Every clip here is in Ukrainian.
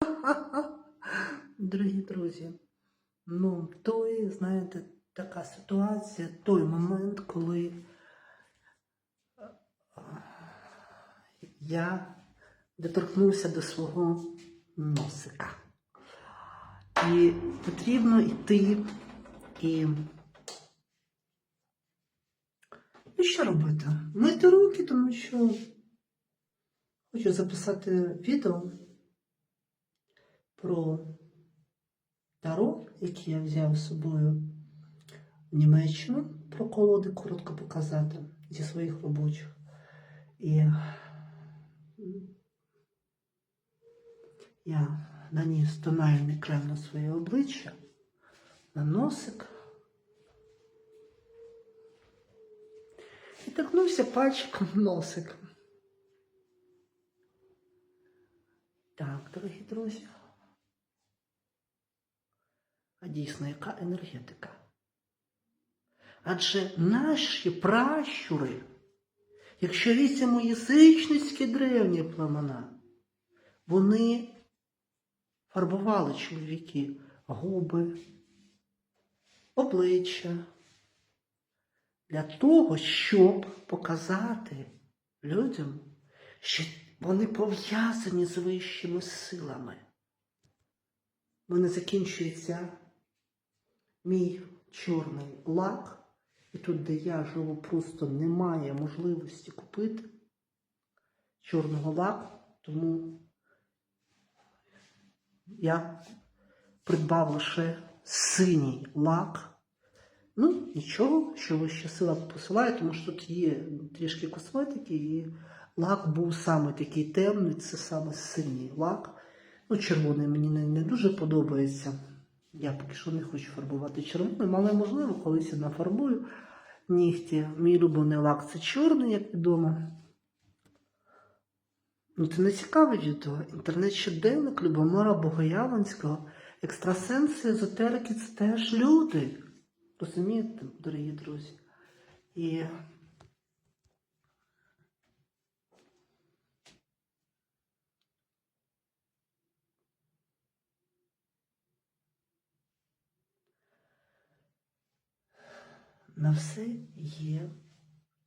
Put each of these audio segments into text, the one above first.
Дорогі друзі, ну, той, знаєте, така ситуація, той момент, коли е, я доторкнувся до свого носика. І потрібно йти і. І що робити? Мити руки, тому що хочу записати відео про таро, яке я взяв з собою в Німеччину, про колоди коротко показати зі своїх робочих. І я наніс тональний крем на своє обличчя, на носик. І торкнувся пальчиком в носик. Так, дорогі друзі. А дійсно, яка енергетика? Адже наші пращури, якщо візьмемо язичницькі древні племена, вони фарбували чоловіки губи, обличчя для того, щоб показати людям, що вони пов'язані з вищими силами. У мене закінчується мій чорний лак, і тут, де я живу, просто немає можливості купити чорного лаку, тому я придбав лише синій лак. Ну, нічого, що вища сила посилає, тому що тут є трішки косметики, і лак був саме такий темний, це саме синій лак. Ну, червоний мені не дуже подобається. Я поки що не хочу фарбувати червоним, але можливо, колись я нафарбую нігті. Мій улюблений лак це чорний, як відомо. Ну, це не цікаве відео. Інтернет-щоденник Любомира Богоявленського. Екстрасенси, езотерики це теж люди. Розумієте, дорогі друзі? І на все є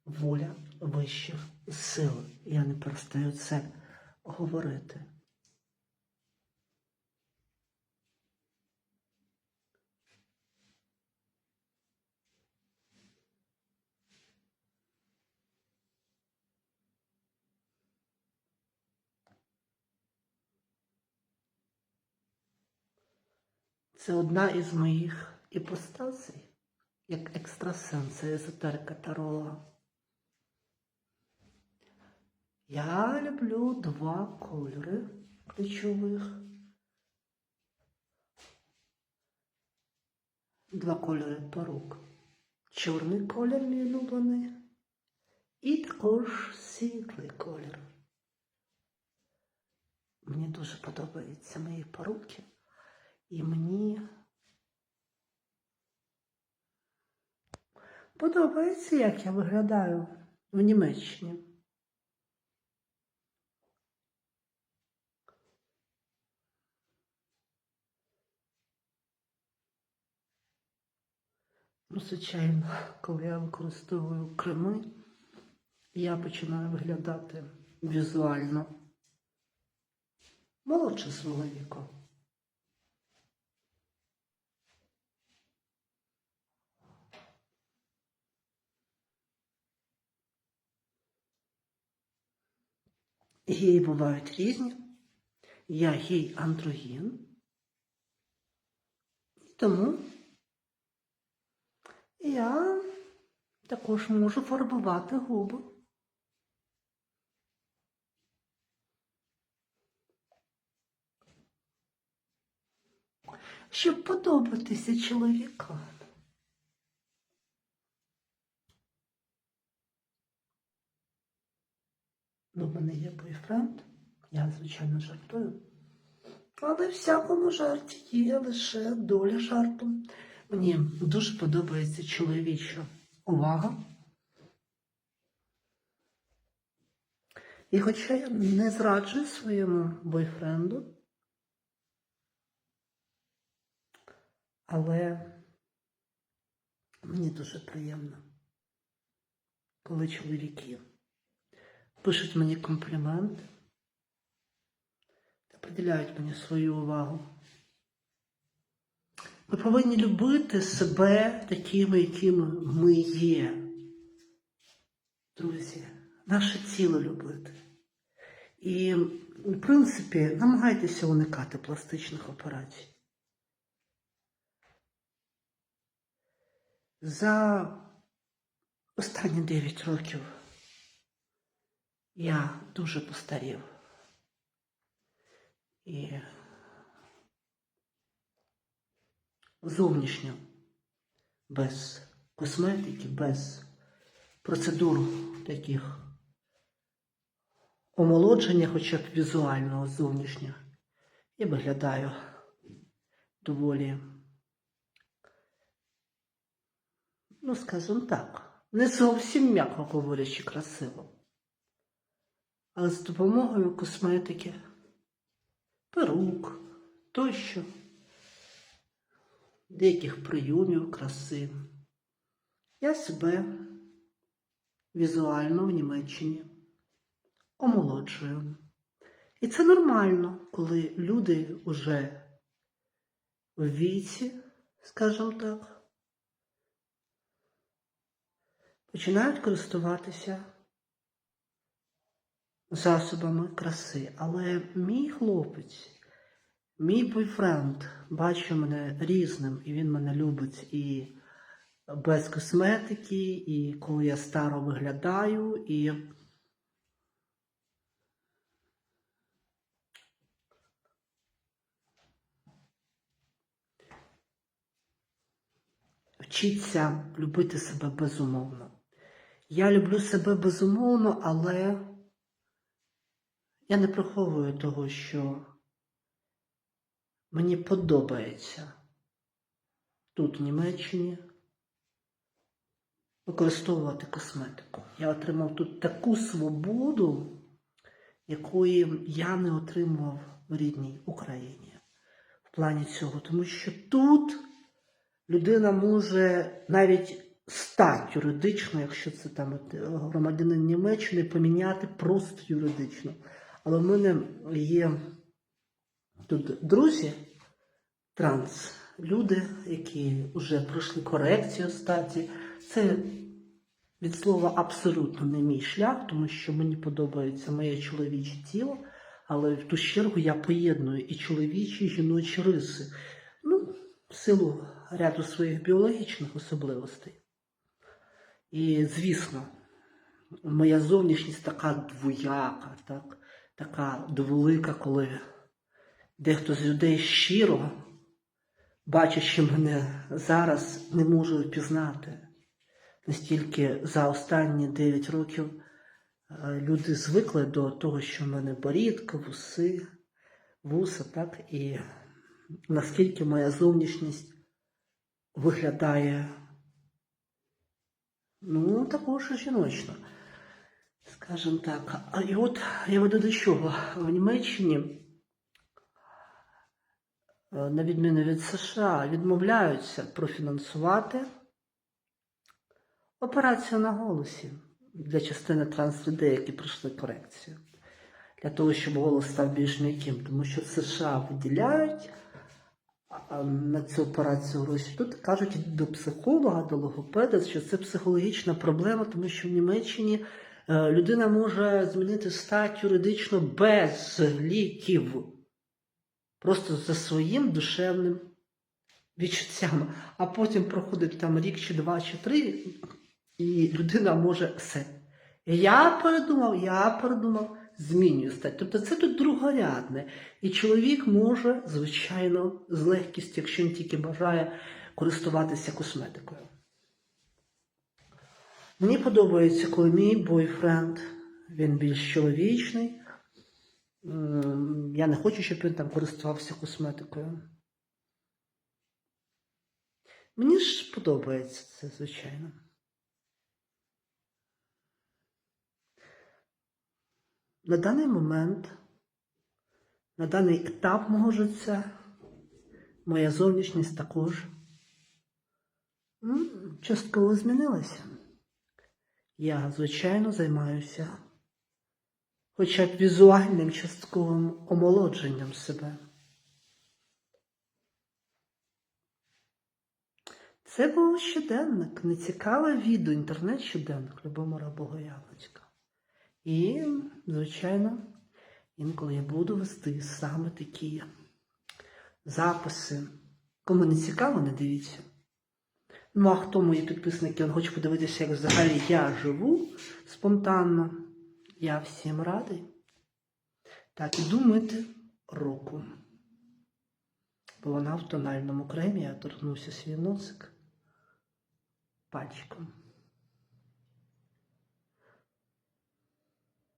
воля вищих сил. Я не перестаю це говорити. Це одна із моїх іпостасій, як екстрасенс, езотерика таролога. Я люблю два кольори ключових. Два кольори порук. Чорний колір мій улюблений. І також світлий колір. Мені дуже подобаються мої поруки. І мені подобається, як я виглядаю в Німеччині. Ну, звичайно, коли я використовую креми, я починаю виглядати візуально молодше свого віку. Геї бувають різні. Я гей андрогін. Тому я також можу фарбувати губи. Щоб подобатися чоловікам. Ну, в мене є бойфренд, я, звичайно, жартую. Але всякому жарті є лише доля жарту. Мені дуже подобається чоловіча увага. І хоча я не зраджую своєму бойфренду, але мені дуже приємно, коли чоловіки пишуть мені комплімент та приділяють мені свою увагу. Ми повинні любити себе такими, якими ми є. Друзі, наше тіло любити. І, в принципі, намагайтеся уникати пластичних операцій. За останні 9 років я дуже постарів. І зовнішньо, без косметики, без процедур таких омолодження, хоча б візуального зовнішнього, я виглядаю доволі, ну, скажімо так, не зовсім м'яко говорячи красиво. Але з допомогою косметики, перук тощо, деяких прийомів краси, я себе візуально в Німеччині омолоджую. І це нормально, коли люди вже в віці, скажімо так, починають користуватися засобами краси. Але мій хлопець, мій бойфренд бачить мене різним, і він мене любить і без косметики, і коли я старо виглядаю, і вчиться любити себе безумовно. Я люблю себе безумовно, але я не приховую того, що мені подобається тут, в Німеччині, використовувати косметику. Я отримав тут таку свободу, якої я не отримував в рідній Україні в плані цього, тому що тут людина може навіть стать юридично, якщо це там е, громадянин Німеччини, поміняти просто юридично. Але в мене є тут друзі, транс, люди, які вже пройшли корекцію статі. Це від слова абсолютно не мій шлях, тому що мені подобається моє чоловіче тіло, але в ту чергу я поєдную і чоловічі, і жіночі риси. Ну, в силу ряду своїх біологічних особливостей. І, звісно, моя зовнішність така двояка, так, така дволика, коли дехто з людей щиро, бачачи мене зараз, не може впізнати. Настільки за останні 9 років е, люди звикли до того, що в мене борідка, вуси, вуса, так, і наскільки моя зовнішність виглядає ну, також жіночно. Скажімо так. А і от я веду до чого. В Німеччині, на відміну від США, відмовляються профінансувати операцію на голосі для частини транслюдей, які пройшли корекцію. Для того, щоб голос став більш м'яким. Тому що США виділяють на цю операцію гроші. Тут кажуть до психолога, до логопеда, що це психологічна проблема, тому що в Німеччині людина може змінити стать юридично без ліків, просто за своїм душевним відчуттям. А потім проходить там рік чи два, чи три, і людина може все. Я передумав, я передумав, змінюю стать. Тобто це тут другорядне. І чоловік може, звичайно, з легкістю, якщо він тільки бажає користуватися косметикою. Мені подобається, коли мій бойфренд, він більш чоловічний. Я не хочу, щоб він там користувався косметикою. Мені ж подобається це, звичайно. На даний момент, на даний етап мого життя, моя зовнішність також Частково змінилася. Я, звичайно, займаюся хоча б візуальним частковим омолодженням себе. Це був щоденник, нецікаве відео, інтернет-щоденник Любомира Богоявленська. І, звичайно, інколи я буду вести саме такі записи. Кому не цікаво, не дивіться. Ну, а хто мої підписники, хоче подивитися, як взагалі я живу спонтанно. Я всім радий. Так, іду мити руку. Бо вона в тональному кремі, я торкнувся свій носик пальчиком.